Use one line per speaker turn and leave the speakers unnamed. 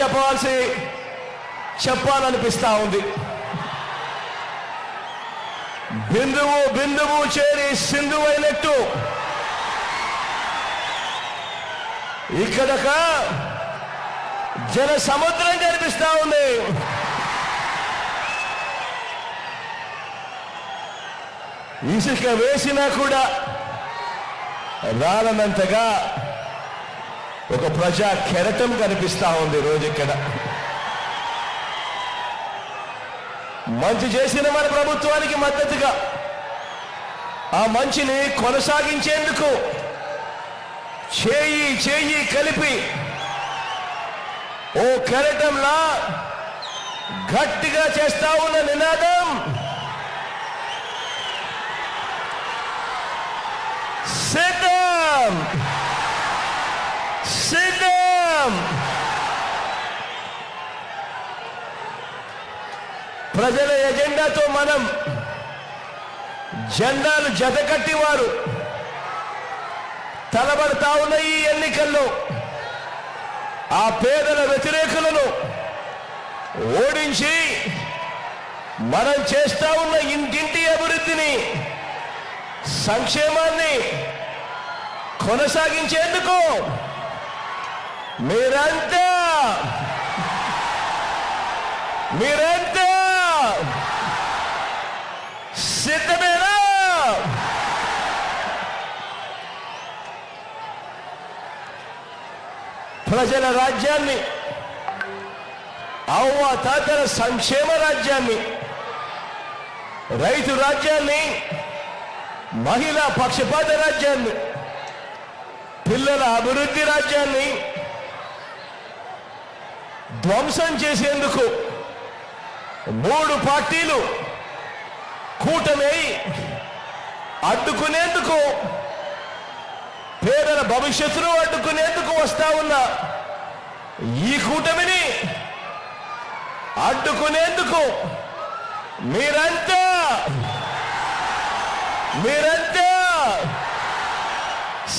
చెప్పవలసి చెప్పాలనిపిస్తా ఉంది. బిందువు బిందువు చేరి సింధువు అయినట్టు ఇక్కడక జన సముద్రం కనిపిస్తా ఉంది. ఇసుక వేసినా కూడా రాలనంతగా ఒక ప్రజా కెరటం కనిపిస్తా ఉంది రోజు ఇక్కడ. మంచి చేసిన మన ప్రభుత్వానికి మద్దతుగా ఆ మంచిని కొనసాగించేందుకు చేయి చేయి కలిపి ఓ కెరటంలా గట్టిగా చేస్తా ఉన్న నినాదం ప్రజల ఎజెండాతో మనం జెండాలు జతకట్టి వారు తలబడతా ఉన్న ఈ ఎన్నికల్లో ఆ పేదల వ్యతిరేకులను ఓడించి మనం చేస్తా ఉన్న ఇంటింటి అభివృద్ధిని సంక్షేమాన్ని కొనసాగించేందుకు మీరంతా మీరంతా ప్రజల రాజ్యాన్ని అవ్వ తాతల సంక్షేమ రాజ్యాన్ని రైతు రాజ్యాన్ని మహిళా పక్షపాత రాజ్యాన్ని పిల్లల అభివృద్ధి రాజ్యాన్ని ధ్వంసం చేసేందుకు మూడు పార్టీలు కూటమి అడ్డుకునేందుకు పేదల భవిష్యత్తును అడ్డుకునేందుకు వస్తా ఉన్న ఈ కూటమిని అడ్డుకునేందుకు మీరంతా మీరంతా